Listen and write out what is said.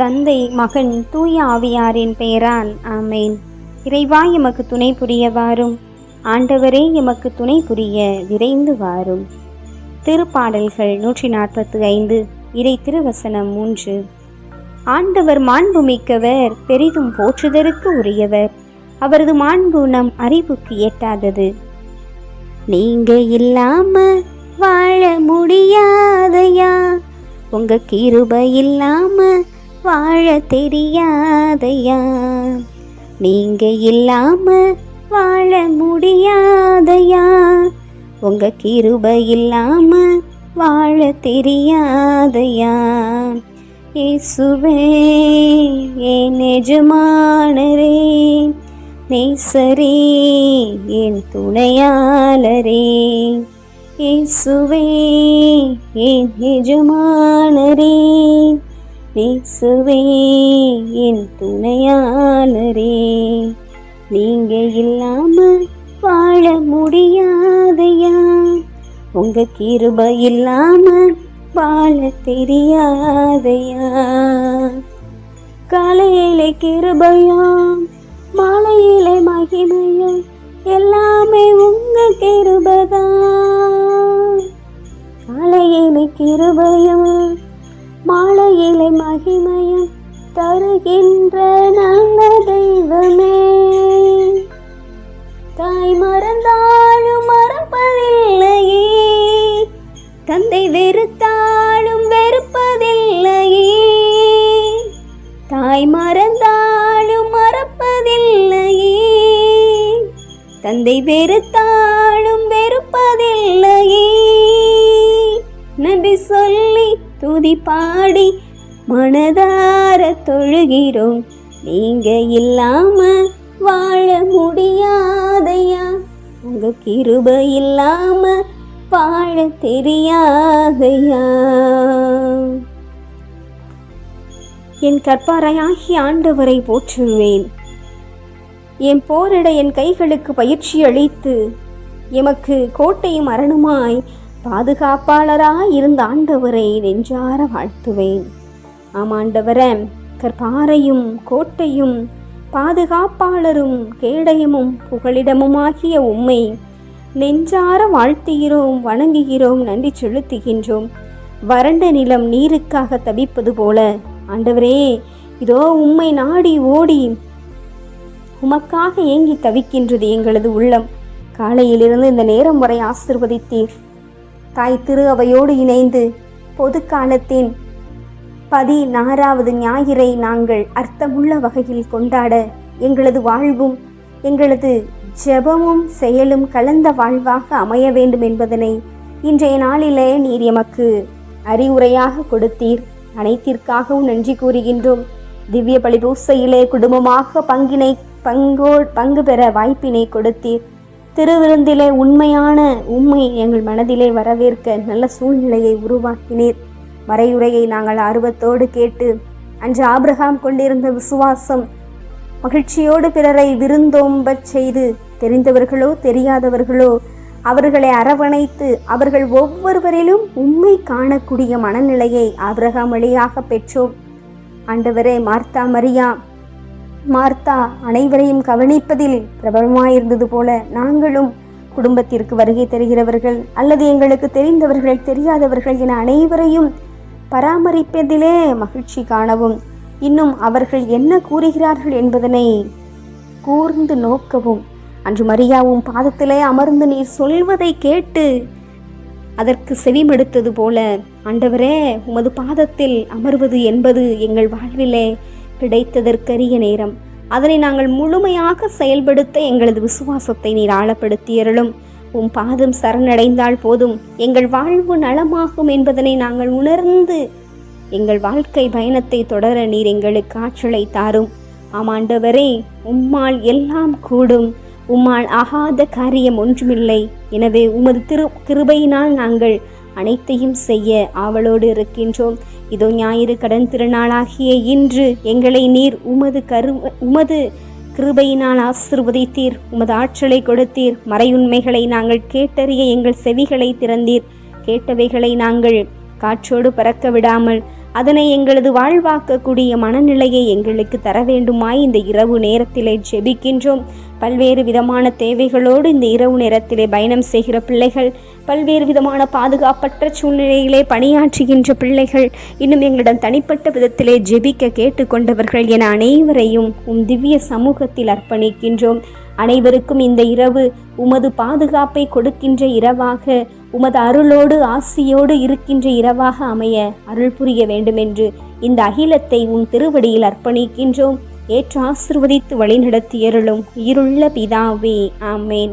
தந்தை மகன் தூய ஆவியாரின் பெயரால் ஆமேன். இறைவா எமக்கு துணை புரிய வாரும். ஆண்டவரே எமக்கு துணை புரிய விரைந்து வாரும். திருப்பாடல்கள் நூற்றி நாற்பத்து ஐந்து இறை திருவசனம் மூன்று. ஆண்டவர் மாண்புமிக்கவர் பெரிதும் போற்றுதற்கு உரியவர். அவரது மாண்பு நம் அறிவுக்கு எட்டாதது. நீங்க இல்லாம வாழ முடியாதையா? உங்க கிருப இல்லாம வாழ தெரியாதையா? நீங்க இல்லாம வாழ முடியாதையா? உங்க கிருப இல்லாம வாழ தெரியாதையா? இயேசுவே என் எஜமானரே நேசரே என் துணையாளரே. இயேசுவே என் எஜமானரே. நேசுவே என் துணையாளரே. நீங்க இல்லாம வாழ முடியாதையா? உங்க கிருப இல்லாம வாழ தெரியாதையா? காலையில கிருபையாம் மாலையில மகிமையும் எல்லாமே உங்க கிருபதான். காலையிலே கிருபையும் மாலையிலே மகிமையும் தருகின்ற நல்ல தெய்வமே. தாய் மறந்தாலும் மறப்பதில்லையே. தந்தை வெறுத்தாலும் வெறுப்பதில்லையே. தாய் மறந்தாலும் மறப்பதில்லையே. தந்தை வெறுத்தாலும் வெறுப்பதில்லையே. நன்றி சொல்லி துதி பாடி மனதார தொழுகிறோம். நீங்க இல்லாம வாழ முடியாதையா? உங்க கிருபை இல்லாம வாழ தெரியாதையா? என் கற்பாரையாகி ஆண்டவரை போற்றுவேன். என் போரிட என் கைகளுக்கு பயிற்சி அளித்து எமக்கு கோட்டையும் அரணுமாய் பாதுகாப்பாளராய் இருந்த ஆண்டவரை நெஞ்சார வாழ்த்துவேன். ஆமாண்டவர கற்பாரையும் கோட்டையும் பாதுகாப்பாளரும் கேடயமும் புகலிடமுமாகிய உம்மை நெஞ்சார வாழ்த்துகிறோம் வணங்குகிறோம் நன்றி செலுத்துகின்றோம். வறண்ட நிலம் நீருக்காக தவிப்பது போல. ஆண்டவரே இதோ உம்மை நாடி ஓடி உமக்காக ஏங்கி தவிக்கின்றது எங்களது உள்ளம். காலையிலிருந்து இந்த நேரம் வரை ஆசிர்வதித்தீர். தாய் திரு அவையோடு இணைந்து பொது காலத்தின் பதினாறாவது ஞாயிறை நாங்கள் அர்த்தமுள்ள வகையில் கொண்டாட எங்களது வாழ்வும் எங்களது ஜெபமும் செயலும் கலந்த வாழ்வாக அமைய வேண்டும் என்பதனை இன்றைய நாளிலே நீர் எமக்கு அறிவுரையாக கொடுத்தீர். அனைத்திற்காகவும் நன்றி கூறுகின்றோம். திவ்ய பலிபூசையிலே குடும்பமாக பங்கினை பங்கோ பங்கு பெற வாய்ப்பினை கொடுத்தீர். திருவிருந்திலே உண்மையான உண்மை எங்கள் மனதிலே வரவேற்க நல்ல சூழ்நிலையை உருவாக்கினீர். மறையுரையை நாங்கள் ஆர்வத்தோடு கேட்டு அன்று ஆபிரகாம் கொண்டிருந்த விசுவாசம் மகிழ்ச்சியோடு பிறரை விருந்தோம்பச் செய்து தெரிந்தவர்களோ தெரியாதவர்களோ அவர்களை அரவணைத்து அவர்கள் ஒவ்வொருவரிலும் உண்மை காணக்கூடிய மனநிலையை ஆபிரகாம் வழியாக பெற்றோம். ஆண்டவரே மார்த்தா மரியா மார்த்தா அனைவரையும் கவனிப்பதில் பிரபலமாயிருந்தது போல நாங்களும் குடும்பத்திற்கு வருகை தருகிறவர்கள் அல்லது எங்களுக்கு தெரிந்தவர்கள் தெரியாதவர்கள் என அனைவரையும் பராமரிப்பதிலே மகிழ்ச்சி காணவும். இன்னும் அவர்கள் என்ன கூறுகிறார்கள் என்பதனை கூர்ந்து நோக்கவும். அன்று மரியாவும் பாதத்திலே அமர்ந்து நீர் சொல்வதை கேட்டு அதற்கு செவிமடுத்தது போல ஆண்டவரே உமது பாதத்தில் அமர்வது என்பது எங்கள் வாழ்விலே கிடைத்ததற்கரிய நேரம். அதனை நாங்கள் முழுமையாக செயல்படுத்த எங்களது விசுவாசத்தை நீர் ஆழப்படுத்தியருளும். உம் பாதம் சரணடைந்தால் போதும். எங்கள் வாழ்வு நலமாகும் என்பதனை நாங்கள் உணர்ந்து எங்கள் வாழ்க்கை பயணத்தை தொடர நீர் எங்களுக்கு ஆற்றலை தாரும். ஆமாண்டவரே உம்மால் எல்லாம் கூடும். உம்மால் ஆகாத காரியம் ஒன்றுமில்லை. எனவே உமது திரு கிருபையினால் நாங்கள் அனைத்தையும் செய்ய ஆவலோடு இருக்கின்றோம். இதோ ஞாயிறு கடன் திருநாளாகிய இன்று எங்களை நீர் உமது கரு உமது கிருபையினால் ஆசிர்வதித்தீர். உமது ஆற்றலை கொடுத்தீர். மறையுண்மைகளை நாங்கள் கேட்டறிய எங்கள் செவிகளை திறந்தீர். கேட்டவைகளை நாங்கள் காற்றோடு பறக்க விடாமல் அதனை எங்களது வாழ்வாக்கக்கூடிய மனநிலையை எங்களுக்கு தர வேண்டுமாய் இந்த இரவு நேரத்திலே ஜெபிக்கின்றோம். பல்வேறு விதமான தேவைகளோடு இந்த இரவு நேரத்திலே பயணம் செய்கிற பிள்ளைகள் பல்வேறு விதமான பாதுகாப்பற்ற சூழ்நிலையிலே பணியாற்றுகின்ற பிள்ளைகள் இன்னும் எங்களிடம் தனிப்பட்ட விதத்திலே ஜெபிக்க கேட்டுக்கொண்டவர்கள் என அனைவரையும் உம் திவ்ய சமூகத்தில் அர்ப்பணிக்கின்றோம். அனைவருக்கும் இந்த இரவு உமது பாதுகாப்பை கொடுக்கின்ற இரவாக உமது அருளோடு ஆசியோடு இருக்கின்ற இரவாக அமைய அருள் புரிய வேண்டுமென்று இந்த அகிலத்தை உன் திருவடியில் அர்ப்பணிக்கின்றோம். ஏற்று ஆசிர்வதித்து வழிநடத்தியருளும் உயிருள்ள பிதாவே. ஆமேன்.